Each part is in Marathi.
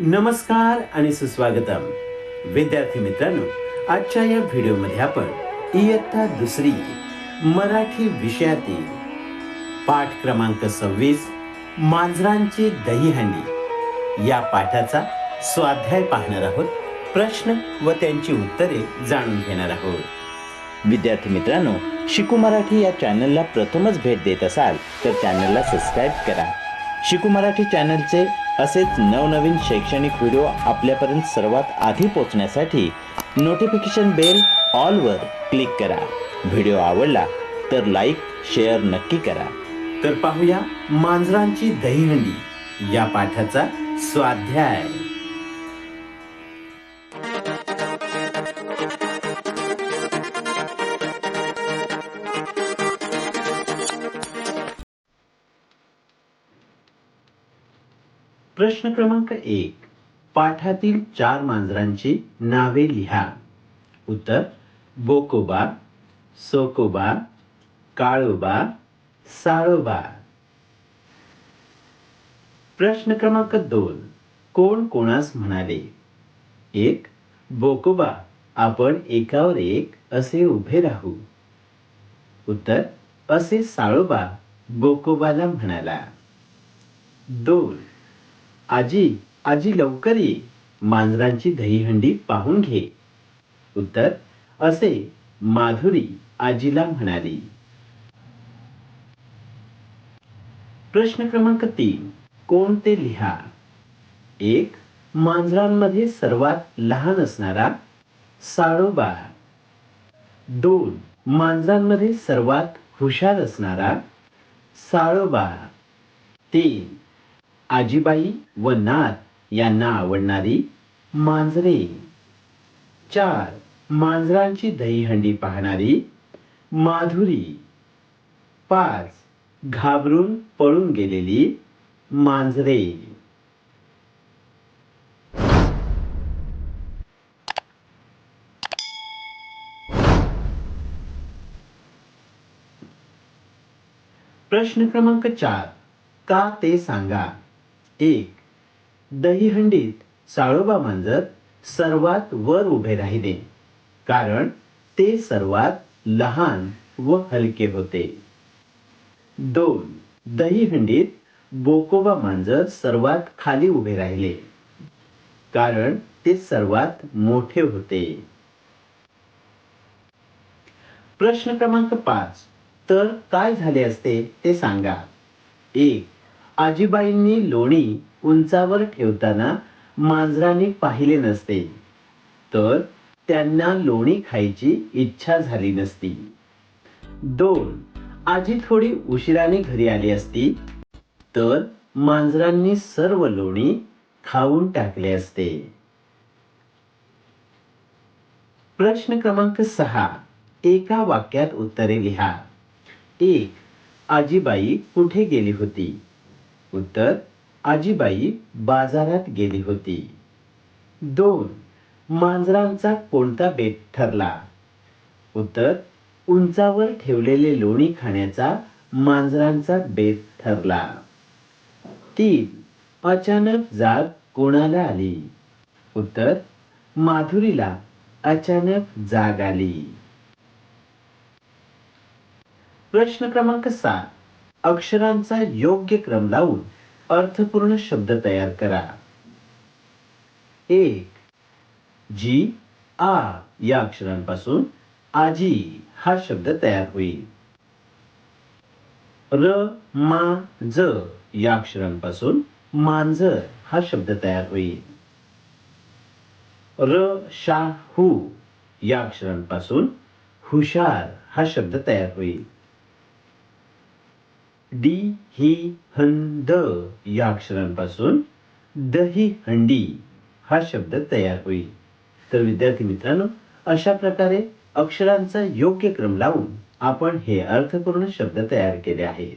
नमस्कार आणि सुस्वागतम. विद्यार्थी मित्रांनो आजच्या या व्हिडिओमध्ये आपण इयत्ता दुसरी मराठी विषयातील पाठ क्रमांक सव्वीस मांजरांची दहीहंडी या पाठाचा स्वाध्याय पाहणार आहोत. प्रश्न व त्यांची उत्तरे जाणून घेणार आहोत. विद्यार्थी मित्रांनो शिकू मराठी या चॅनलला प्रथमच भेट देत असाल तर चॅनलला सबस्क्राईब करा. शिकू मराठी चॅनलचे असेच नवनवीन शैक्षणिक व्हिडिओ आपल्यापर्यंत सर्वात आधी पोहोचण्यासाठी नोटिफिकेशन बेल ऑलवर क्लिक करा. व्हिडिओ आवडला तर लाईक शेअर नक्की करा. तर पाहूया मांजरांची दहीहंडी या पाठाचा स्वाध्याय. प्रश्न क्रमांक एक. पाठातील चार मांजरांची नावे लिहा. उत्तर बोकोबा सोकोबा काळोबा साळोबा प्रश्न क्रमांक दोन. कोण कोणास म्हणाले? एक बोकोबा आपण एकावर एक असे उभे राहू. उत्तर असे साळोबा बोकोबाला म्हणाला. दोन. आजी आजी लवकर ये. मांजरांची दहीहंडी पाहून घे. उत्तर असे. माधुरी आजीला म्हणाली. प्रश्न क्रमांक तीन. कोणते लिहा? एक मांजरांमध्ये सर्वात लहान असणारा साळोबा. दोन मांजरांमध्ये सर्वात हुशार असणारा साळोबा. तीन आजीबाई व नाथ यांना आवडणारी मांजरे. चार मांजरांची दहीहंडी पाहणारी माधुरी. पाच घाबरून पळून गेलेली मांजरे. प्रश्न क्रमांक चार का ते सांगा? एक दहीहंडीत साळोबा मांजर सर्वात वर उभे राहिले कारण ते सर्वात लहान व हलके होते. दोन दहीहंडीत बोकोबा मांजर सर्वात खाली उभे राहिले कारण ते सर्वात मोठे होते. प्रश्न क्रमांक पाच तर काय झाले असते ते सांगा. एक आजीबाईंनी लोणी उंचावर ठेवताना मांजरांनी पाहिले नसते. तर त्यांना लोणी खायची इच्छा झाली नसती. दोन आजी थोडी उशिराने घरी आली असती. तर मांजरांनी सर्व लोणी खाऊन टाकले असते. प्रश्न क्रमांक सहा एका वाक्यात उत्तरे लिहा. एक आजीबाई कुठे गेली होती? उत्तर आजीबाई बाजारात गेली होती. दोन मांजरांचा कोणता बेत ठरला? उत्तर उंचावर ठेवलेले लोणी खाण्याचा मांजरांचा बेत ठरला. तीन अचानक जाग कोणाला आली? उत्तर माधुरीला अचानक जाग आली. प्रश्न क्रमांक सात. अक्षरांचा योग्य क्रम लावून अर्थपूर्ण शब्द तयार करा. एक जी आ या अक्षरांपासून आजी हा शब्द तयार होईल. र मा ज या अक्षरांपासून मांजर हा शब्द तयार होईल. र शा हु या अक्षरांपासून हुशार हा शब्द तयार होईल. डी ही हंद या अक्षरांपासून दही हंडी हा शब्द तयार होईल. तर विद्यार्थी मित्रांनो अशा प्रकारे अक्षरांचा योग्य क्रम लावून आपण हे अर्थपूर्ण शब्द तयार केले आहेत.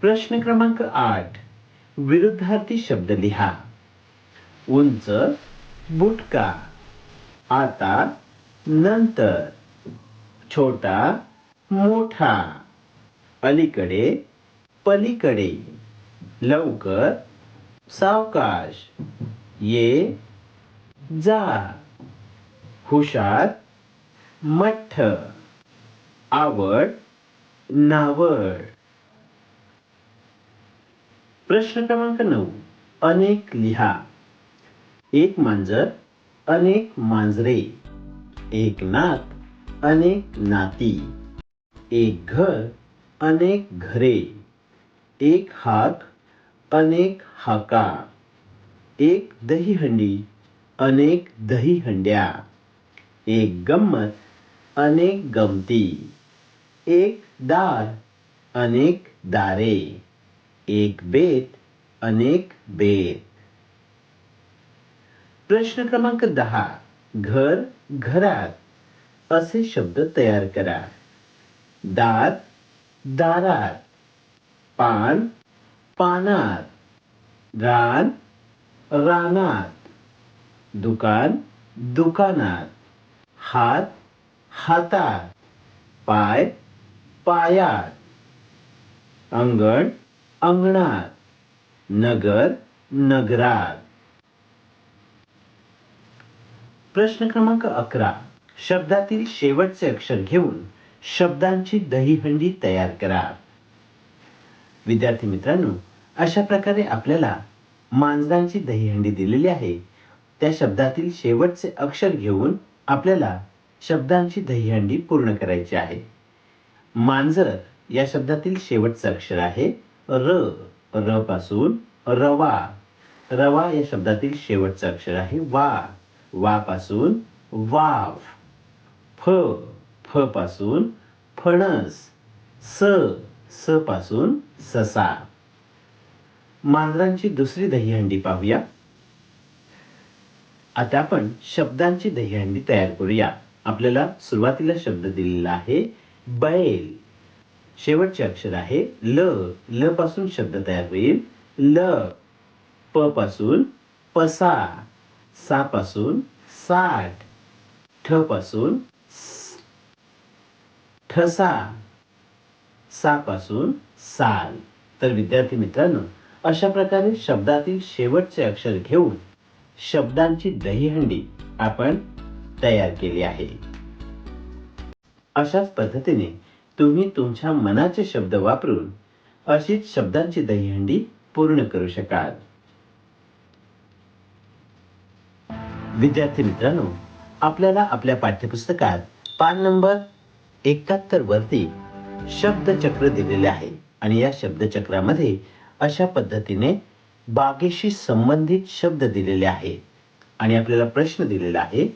प्रश्न क्रमांक आठ विरुद्धार्थी शब्द लिहा. उंच बुटका. आता नंतर. छोटा मोठा. अलीकडे पलीकडे. लवकर सावकाश. ये जा. हुशार मठ्ठ. आवड नावड. प्रश्न क्रमांक नऊ. अनेक लिहा. एक मांजर अनेक मांजरे. एक नात अनेक नाती. एक घर अनेक घरे, एक हाक अनेक हाका एक दहीहंडी, अनेक दहीहंड्या, एक गंमत, अनेक गमती, एक दार, अनेक दारे, एक बेत, अनेक बेत। प्रश्न क्रमांक दहा, घर, घरात, असे शब्द तयार करा. दार दारात. पान पानात. रान रानात. दुकान दुकानात. हात हातात. पाय पायात. अंगण अंगणात. नगर नगरात. प्रश्न क्रमांक अकरा. शब्दातील शेवटचे अक्षर घेऊन शब्दांची दहीहंडी तयार करा. विद्यार्थी मित्रांनो अशा प्रकारे आपल्याला मांजरांची दहीहंडी दिलेली आहे. त्या शब्दातील शेवटचे अक्षर घेऊन आपल्याला शब्दांची दहीहंडी पूर्ण करायची आहे. मांजर या शब्दातील शेवटचं अक्षर आहे र. र पासून रवा. रवा या शब्दातील शेवटचं अक्षर आहे वा. वा पासून वाव फ. फ पासून फणस स स पासून ससा. मांजरांची दुसरी दहीहंडी पाहूया. आता आपण शब्दांची दहीहंडी तयार करूया. आपल्याला सुरुवातीला शब्द दिलेला आहे बैल. शेवटचे अक्षर आहे ल. ल पासून शब्द तयार होईल. ल प पासून पसा. सा पासून साठ. ठ पासून ठसा सापासून साल. तर विद्यार्थी मित्रांनो अशा प्रकारे शब्दातील शेवटचे अक्षर घेऊन शब्दांची दहीहंडी आपण तयार केली आहे. अशाच पद्धतीने तुम्ही तुमच्या मनाचे शब्द वापरून अशीच शब्दांची दहीहंडी पूर्ण करू शकाल. विद्यार्थी मित्रांनो आपल्याला आपल्या पाठ्यपुस्तकात पान नंबर एकाहत्तर वरती शब्दचक्र दिलेले आहे. आणि या शब्दचक्रामध्ये अशा पद्धतीने बागेशी संबंधित शब्द दिलेले आहेत आणि आपल्याला प्रश्न दिलेला आहे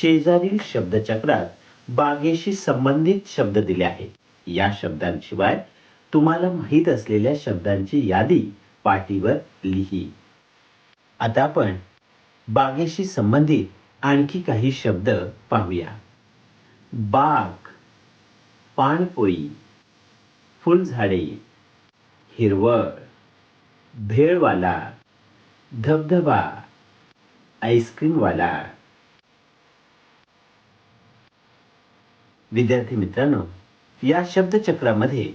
शेजारील शब्दचक्रात बागेशी संबंधित शब्द दिले आहेत. या शब्दांशिवाय तुम्हाला माहीत असलेल्या शब्दांची यादी पाटीवर लिही. आता आपण बागेशी संबंधित आणखी काही शब्द पाहूया. बाग पाणपोई फुलझाडे हिरवळ भेळवाला धबधबा आईस्क्रीमवाला. विद्यार्थी मित्रांनो या शब्दचक्रामध्ये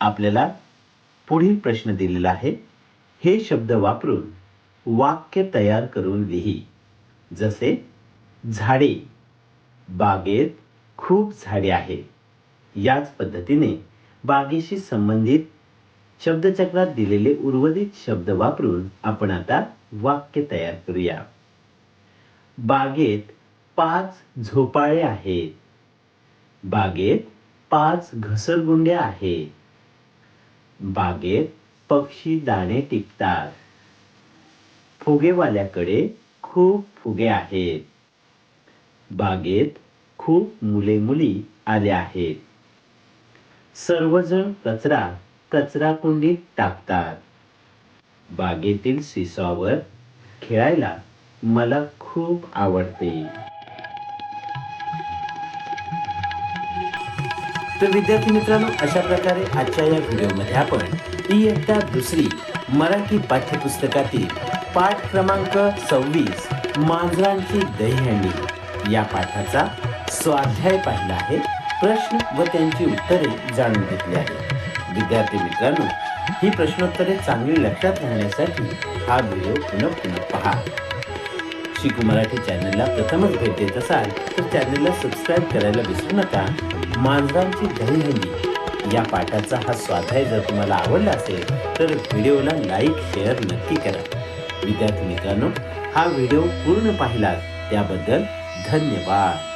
आपल्याला पुढील प्रश्न दिलेला आहे. हे शब्द वापरून वाक्य तयार करून लिही. जसे झाडे. बागेत खूप झाडे आहे याच पद्धतीने बागेशी संबंधित शब्दचक्रात दिलेले उर्वरित शब्द वापरून आपण आता वाक्य तयार करूया. बागेत पाच झोपाळे आहेत. बागेत पाच घसरगुंड्या आहेत. बागेत पक्षी दाणे टिपतात. फुगेवाल्याकडे खूप फुगे आहेत. बागेत खूप मुले मुली आल्या आहेत. सर्वजण कचरा कचरा कुंडीत टाकतात. बागेतील सिसॉवर खेळायला मला खूप आवडते. तर विद्यार्थी मित्रांनो अशा प्रकारे आजच्या या व्हिडिओमध्ये आपण इयत्ता दुसरी मराठी पाठ्यपुस्तकातील पाठ क्रमांक सव्वीस मांजरांची दहीहंडी या पाठाचा स्वाध्याय पाहिला आहे. प्रश्न व त्यांची उत्तरे जाणून घेतली आहे विद्यार्थी मित्रांनो ही प्रश्नोत्तरे चांगली लक्षात राहण्यासाठी हा व्हिडिओ पुन्हा पुन्हा पहा. शिकू मराठी चॅनलला प्रथमच भेट देत असाल तर चॅनलला सबस्क्राईब करायला विसरू नका. मांजरांची दहीहंडी या पाठाचा हा स्वाध्याय जर तुम्हाला आवडला असेल तर व्हिडिओला लाईक शेअर नक्की करा. विद्यार्थी मित्रांनो हा व्हिडिओ पूर्ण पाहिलात त्याबद्दल धन्यवाद.